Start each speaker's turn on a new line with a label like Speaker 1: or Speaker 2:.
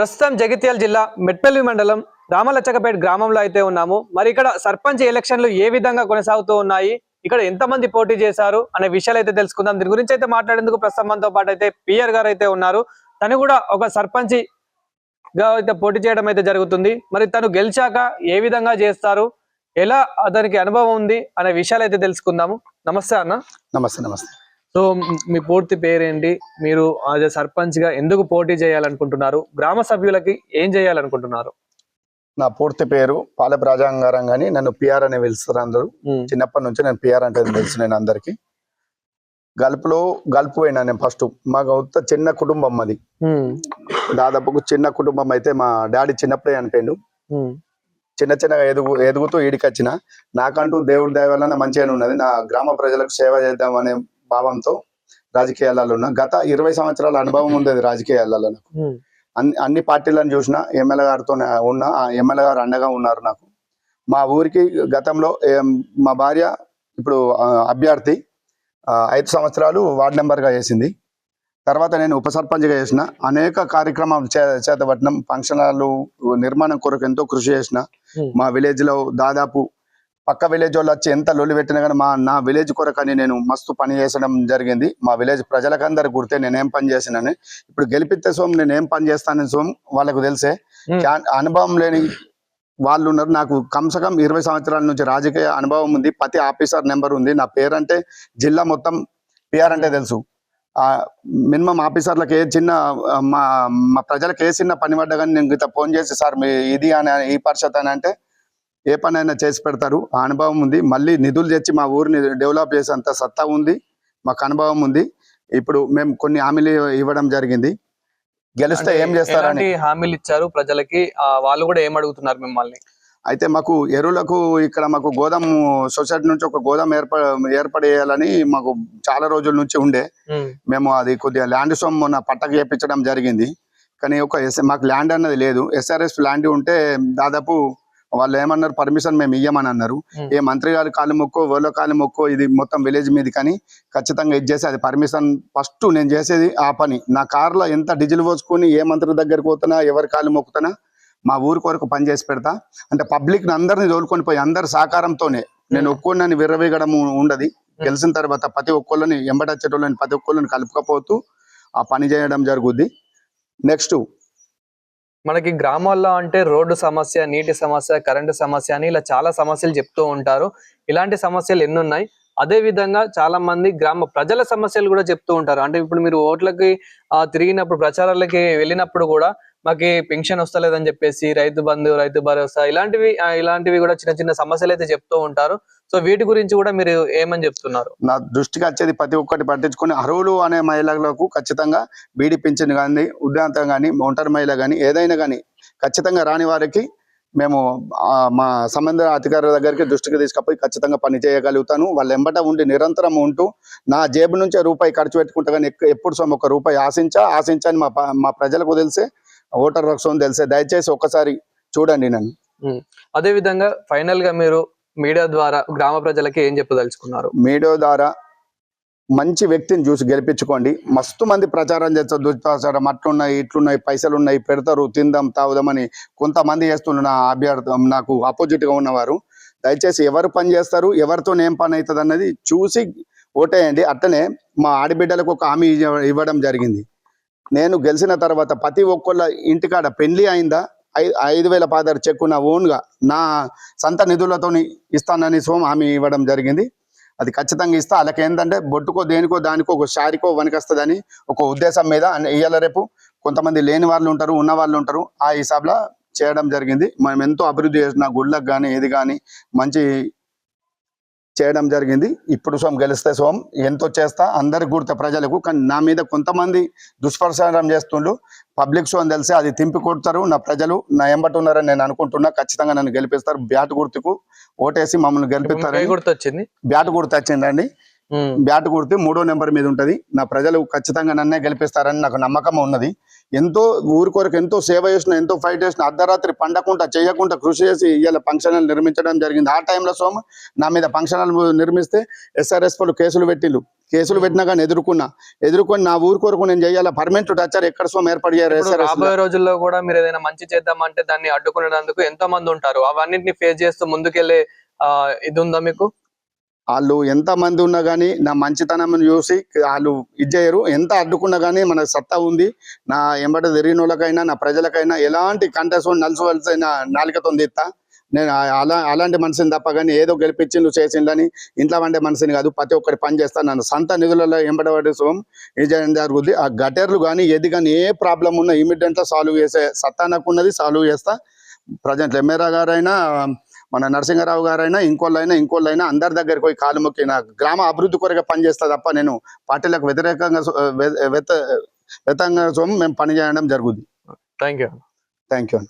Speaker 1: ప్రస్తుతం జగిత్యాల జిల్లా మెట్పల్లి మండలం రామలచ్చకపేట గ్రామంలో అయితే ఉన్నాము. మరి ఇక్కడ సర్పంచ్ ఎలక్షన్లు ఏ విధంగా కొనసాగుతూ ఉన్నాయి? ఇక్కడ ఎంతమంది పోటీ చేశారు? అనే విషయాలు అయితే తెలుసుకుందాం. దీని గురించి అయితే మాట్లాడేందుకు ప్రస్తుతం మనతో పాటు అయితే పిఆర్ గారు అయితే ఉన్నారు. తను కూడా ఒక సర్పంచ్గా అయితే పోటీ చేయడం అయితే జరుగుతుంది. మరి తను గెలిచాక ఏ విధంగా చేస్తారు? ఎలా అతనికి అనుభవం ఉంది? అనే విషయాలు అయితే తెలుసుకుందాము. నమస్తే అన్న.
Speaker 2: నమస్తే నమస్తే.
Speaker 1: సో మ్- పూర్తి పేరేంటి? మీరు యాజ్ సర్పంచ్గా ఎందుకు పోటీ చేయాలనుకుంటున్నారు? గ్రామ సభ్యులకి ఏం చేయాలనుకుంటున్నారు?
Speaker 2: నా పూర్తి పేరు పాలెపు రాజాంగారం గాని నన్ను పిఆర్ అని పిలుస్తారు అందరూ. చిన్నప్పటి నుంచి నేను పిఆర్ అంటే తెలుసు నేను అందరికి. గల్పులో గల్పు పోయినా నేను ఫస్ట్. మాకు చిన్న కుటుంబం
Speaker 1: ఉమ్,
Speaker 2: దాదాపు చిన్న కుటుంబం అయితే మా డాడీ చిన్నప్పుడే చనిపోయిండు.
Speaker 1: ఉమ్,
Speaker 2: చిన్న చిన్నగా ఎదుగు ఎదుగుతూ ఈడికి వచ్చిన నాకంటూ దేవుడి దయ వలన మంచిగానే ఉన్నది. నా గ్రామ ప్రజలకు సేవ చేద్దాం అనే భావంతో రాజకీయాలలో ఉన్నా గత ఇరవై సంవత్సరాల అనుభవం ఉండేది రాజకీయాలలో నాకు. అన్ని అన్ని పార్టీలను చూసిన ఎమ్మెల్యే గారితో ఉన్న ఆ ఎమ్మెల్యే గారు అండగా ఉన్నారు నాకు. మా ఊరికి గతంలో మా భార్య ఇప్పుడు అభ్యర్థి ఐదు సంవత్సరాలు వార్డ్ మెంబర్గా చేసింది. తర్వాత నేను ఉప సర్పంచ్గా చేసిన అనేక కార్యక్రమాలు చే చేతబట్టినాం ఫంక్షన్ హాలు నిర్మాణం కొరకు ఎంతో కృషి చేసిన. మా విలేజ్లో దాదాపు పక్క విలేజ్ వాళ్ళు వచ్చి ఎంత లొల్లి పెట్టినా కానీ మా నా విలేజ్ కొరకు అని నేను మస్తు పని చేసడం జరిగింది. మా విలేజ్ ప్రజలకందరు గుర్తే నేను ఏం పని చేసినని. ఇప్పుడు గెలిపిస్తే సోమ్ నేను ఏం పని చేస్తానని సోమ్ వాళ్ళకు తెలిసే. అనుభవం లేని వాళ్ళు ఉన్నారు. నాకు కమ్సకం ఇరవై సంవత్సరాల నుంచి రాజకీయ అనుభవం ఉంది. ప్రతి ఆఫీసర్ నెంబర్ ఉంది. నా పేరంటే జిల్లా మొత్తం పిఆర్ అంటే తెలుసు. ఆ మినిమం ఆఫీసర్లకు ఏ చిన్న మా మా ప్రజలకు ఏ చిన్న పని పడ్డా కానీ నేను ఇంత ఫోన్ చేసి సార్ మీ ఇది అని ఈ పరిషత్ అని అంటే ఏ పని అయినా చేసి పెడతారు. ఆ అనుభవం ఉంది. మళ్ళీ నిధులు తెచ్చి మా ఊరిని డెవలప్ చేసేంత సత్తా ఉంది. మాకు అనుభవం ఉంది. ఇప్పుడు మేము కొన్ని హామీలు ఇవ్వడం జరిగింది. గెలిస్తే ఏం చేస్తారని.
Speaker 1: హామీలు ఇచ్చారు ప్రజలకి? వాళ్ళు కూడా ఏం అడుగుతున్నారు మిమ్మల్ని?
Speaker 2: అయితే మాకు ఎరువులకు ఇక్కడ మాకు గోదాం సొసైటీ నుంచి ఒక గోదాం ఏర్ప ఏర్పడేయాలని మాకు చాలా రోజుల నుంచి ఉండే. మేము అది కొద్దిగా ల్యాండ్ సొమ్ మొన్న పట్టకు చేపించడం జరిగింది. కానీ ఒక ఎస్ మాకు ల్యాండ్ అన్నది లేదు. ఎస్ఆర్ఎస్ ల్యాండ్ ఉంటే దాదాపు వాళ్ళు ఏమన్నారు? పర్మిషన్ మేము ఇయ్యమని అన్నారు. ఏ మంత్రి గారి కాలు మొక్కో వాళ్ళ కాలు మొక్కో ఇది మొత్తం విలేజ్ మీది కానీ ఖచ్చితంగా ఇది చేసి అది పర్మిషన్ ఫస్ట్ నేను చేసేది ఆ పని. నా కార్లో ఎంత డీజిల్ పోసుకొని ఏ మంత్రి దగ్గరికి పోతున్నా ఎవరి కాలు మొక్కుతున్నా మా ఊరి కొరకు పని చేసి పెడతా. అంటే పబ్లిక్ అందరిని తోలుకొని పోయి అందరి సహకారంతోనే నేను. ఒక్కొన్నని విర్రవీగడం ఉండదు. గెలిచిన తర్వాత ప్రతి ఒక్కళ్ళని ఎంబడచ్చేటోళ్ళని ప్రతి ఒక్కళ్ళని కలుపుకపోతూ ఆ పని చేయడం జరుగుద్ది. నెక్స్ట్
Speaker 1: మనకి గ్రామాల్లో అంటే రోడ్డు సమస్య నీటి సమస్య కరెంటు సమస్య అని ఇలా చాలా సమస్యలు చెప్తూ ఉంటారు. ఇలాంటి సమస్యలు ఎన్ని ఉన్నాయి అదే విధంగా చాలా మంది గ్రామ ప్రజల సమస్యలు కూడా చెప్తూ ఉంటారు. అంటే ఇప్పుడు మీరు ఓట్లకి తిరిగినప్పుడు ప్రచారాలకి వెళ్ళినప్పుడు కూడా మాకు పెన్షన్ వస్తలేదని చెప్పేసి రైతు బంధు రైతు భరోసా ఇలాంటివి ఇలాంటివి కూడా చిన్న చిన్న సమస్యలు అయితే చెప్తూ ఉంటారు. సో వీటి గురించి కూడా మీరు ఏమని చెప్తున్నారు?
Speaker 2: నా దృష్టికి వచ్చేది ప్రతి ఒక్కటి పట్టించుకుని అరువులు అనే మహిళలకు ఖచ్చితంగా బీడీ పింఛన్ కానీ ఉద్యాంతం కానీ ఒంటరి మహిళ కానీ ఏదైనా కానీ ఖచ్చితంగా రాని వారికి మేము మా సంబంధ అధికారుల దగ్గరికి దృష్టికి తీసుకుపోయి ఖచ్చితంగా పని చేయగలుగుతాను. వాళ్ళ ఎంబట ఉండి నిరంతరం ఉంటూ నా జేబు నుంచే రూపాయి ఖర్చు పెట్టుకుంటా కానీ ఎప్పుడు సొమ్ము ఒక రూపాయి ఆశించా? ఆశించని మా మా ప్రజలకు తెలిసే ఓటర్ రక్షణ తెలిసే దయచేసి ఒక్కసారి చూడండి నన్ను.
Speaker 1: అదే విధంగా ఫైనల్గా మీరు మీడియా ద్వారా గ్రామ ప్రజలకి ఏం చెప్పదలుచుకున్నారు?
Speaker 2: మీడియా ద్వారా మంచి వ్యక్తిని చూసి గెలిపించుకోండి. మస్తు మంది ప్రచారం చేస్తారు దుష్ప్రచారం అట్లున్నాయి ఇట్లున్నాయి పైసలు ఉన్నాయి పెడతారు తిందాం తాగుదామని కొంతమంది చేస్తున్నారు నా అభ్యర్థి నాకు ఆపోజిట్గా ఉన్నవారు. దయచేసి ఎవరు పని చేస్తారు ఎవరితో ఏం పని అవుతుంది అన్నది చూసి ఓటేయండి. అట్లనే మా ఆడబిడ్డలకు ఒక హామీ ఇవ్వ- ఇవ్వడం జరిగింది. నేను గెలిచిన తర్వాత ప్రతి ఒక్కళ్ళ ఇంటికాడ పెళ్ళి అయిందా? ఐ- ఐదు వేల పాదర్ చెక్కు నా ఓన్గా నా సొంత నిధులతోని ఇస్తానని సోమ హామీ ఇవ్వడం జరిగింది. అది ఖచ్చితంగా ఇస్తా. వాళ్ళకి ఏంటంటే బొట్టుకో దేనికో దానికో ఒక షారికో వనికొస్తుందని ఒక ఉద్దేశం మీద ఇయ్యాల రేపు. కొంతమంది లేని వాళ్ళు ఉంటారు ఉన్న వాళ్ళు ఉంటారు. ఆ హిసాబ్లో చేయడం జరిగింది. మనం ఎంతో అభివృద్ధి చేసిన గుళ్ళకు కానీ ఏది కానీ మంచి చేయడం జరిగింది. ఇప్పుడు సోమ్ గెలిస్తే సోమ్ ఎంతో చేస్తా. అందరికి గుర్త ప్రజలకు. కానీ నా మీద కొంతమంది దుష్ప్రచారం చేస్తుండ్రు. పబ్లిక్ సోన్ తెలిసి అది తింపి కొడతారు. నా ప్రజలు నా ఎంబటి ఉన్నారని నేను అనుకుంటున్నా. ఖచ్చితంగా నన్ను గెలిపిస్తారు. బ్యాట్ గుర్తుకు ఓటేసి మమ్మల్ని
Speaker 1: గుర్తొచ్చింది.
Speaker 2: బ్యాట్ గుర్తు వచ్చిందండి. బ్యాట్ కొడితే మూడో నెంబర్ మీద ఉంటది. నా ప్రజలు ఖచ్చితంగా నన్నే గెలిపిస్తారని నాకు నమ్మకం ఉన్నది. ఎంతో ఊరి కొరకు ఎంతో సేవ చేసిన ఎంతో ఫైట్ చేసిన అర్ధరాత్రి పండకుండా చేయకుండా కృషి చేసి ఇవాళ ఫంక్షన్ హాల్ నిర్మించడం జరిగింది. ఆ టైంలో సోమ నా మీద ఫంక్షన్ హాల్ నిర్మిస్తే ఎస్ఆర్ఎస్ వాళ్ళు కేసులు పెట్టిండు కేసులు పెట్టినా కానీ ఎదుర్కొన్నా. ఎదుర్కొని నా ఊరి కొరకు నేను చేయాలి? పర్మనెంట్ టచ్చర్ ఎక్కడ సోమ ఏర్పాటు చేయాలి
Speaker 1: రాబోయే రోజుల్లో కూడా మీరు ఏదైనా మంచి చేద్దామంటే దాన్ని అడ్డుకునేందుకు ఎంతో మంది ఉంటారు. అవన్నిటిని ఫేస్ చేస్తూ ముందుకెళ్ళే ఇది ఉందా మీకు?
Speaker 2: వాళ్ళు ఎంత మంది ఉన్నా కానీ నా మంచితనం చూసి వాళ్ళు ఇచ్చేయరు ఎంత అడ్డుకున్నా కానీ మన సత్తా ఉంది. నా ఎంబట తిరిగిన వాళ్ళకైనా నా ప్రజలకైనా ఎలాంటి కంటెస్ట్ నలుసువలసిన నాలుకతో తీస్తా. నేను అలా అలాంటి మనిషిని తప్ప కానీ ఏదో గెలిపించిండు చేసిండని ఇంట్లో వండే మనిషిని కాదు. ప్రతి ఒక్కటి పని చేస్తాను నన్ను సొంత నిధులలో ఎంబడబడి శుభం ఇది చేయడం జరుగుద్ది. ఆ గటర్లు కానీ ఏది కానీ ఏ ప్రాబ్లం ఉన్నా ఇమీడియట్గా సాల్వ్ చేసే సత్తా నాకు ఉన్నది సాల్వ్ చేస్తా. ప్రజెంట్ ఎమ్మెల్యే గారైనా మన నరసింహారావు గారైనా ఇంకోళ్ళైనా ఇంకోళ్ళైనా అందరి దగ్గరికి పోయి కాలు మొక్కి నా గ్రామ అభివృద్ధి కొరగా పనిచేస్తా తప్ప నేను పార్టీలకు వ్యతిరేకంగా వ్యత వ్యతంగా సో మేము పని చేయడం జరుగుద్ది.
Speaker 1: Thank you
Speaker 2: thank you